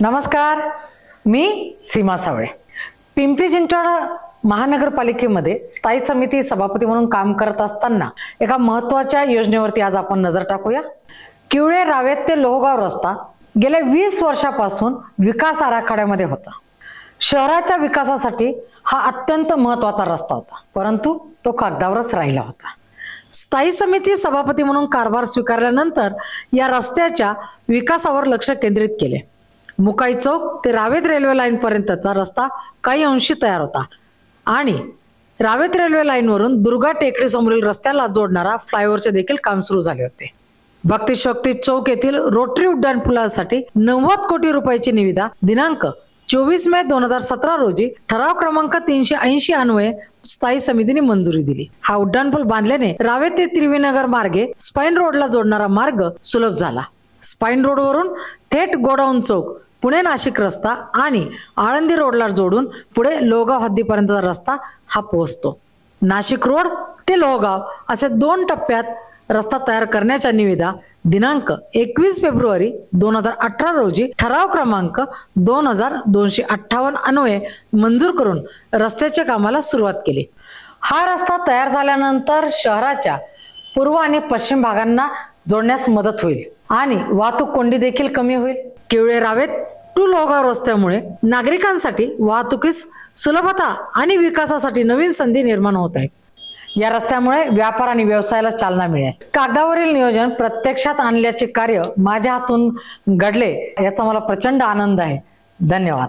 नमस्कार मी सीमा सावळे. पिंपरी चिंचवड महानगरपालिकेमध्ये स्थायी समिती सभापती म्हणून काम करत असताना एका महत्त्वाच्या योजनेवरती आज आपण नजर टाकूया. किवळे रावेत ते लोहगाव रस्ता गेल्या वीस वर्षापासून विकास आराखड्यामध्ये होता. शहराच्या विकासासाठी हा अत्यंत महत्त्वाचा रस्ता होता परंतु तो कागदावरच राहिला होता. स्थायी समिती सभापती म्हणून कारभार स्वीकारल्यानंतर या रस्त्याच्या विकासावर लक्ष केंद्रित केले. मुकाई चौक ते रावेत रेल्वे लाईन पर्यंतचा रस्ता काही अंशी तयार होता. आणि रावेत रेल्वे लाईनवरून दुर्गा टेकडी समोरील रस्त्याला जोडणारा फ्लायओव्हरचे देखील काम सुरू झाले होते. भक्ती शक्ती चौक येथील रोटरी उड्डाण पुलासाठी नव्वद कोटी रुपयाची निविदा दिनांक चोवीस मे दोन हजार सतरा रोजी ठराव क्रमांक तीनशे ऐंशी अन्वये स्थायी समितीने मंजुरी दिली. हा उड्डाणपूल बांधल्याने रावेत ते त्रिवीनगर मार्गे स्पाईन रोडला जोडणारा मार्ग सुलभ झाला. स्पाईन रोडवरून थेट गोडाऊन चौक पुणे नाशिक रस्ता आणि आळंदी रोडला जोडून पुढे लोहगाव हद्दीपर्यंतचा रस्ता हा पोहोचतो. नाशिक रोड ते लोहगाव असे दोन टप्प्यात रस्ता तयार करण्याच्या निविदा दिनांक एकवीस फेब्रुवारी दोन हजार अठरा रोजी ठराव क्रमांक दोन हजार दोनशे अठ्ठावन्न अन्वये मंजूर करून रस्त्याच्या कामाला सुरुवात केली. हा रस्ता तयार झाल्यानंतर शहराच्या पूर्व आणि पश्चिम भागांना जोडण्यास मदत होईल आणि वाहतूक कोंडी देखील कमी होईल. किवळे रावेत टू लोगाव रस्त्यामुळे नागरिकांसाठी वाहतुकीस सुलभता आणि विकासासाठी नवीन संधी निर्माण होत आहे. या रस्त्यामुळे व्यापार आणि व्यवसायाला चालना मिळेल. कागदावरील नियोजन प्रत्यक्षात आणल्याचे कार्य माझ्या हातून घडले याचा मला प्रचंड आनंद आहे. धन्यवाद.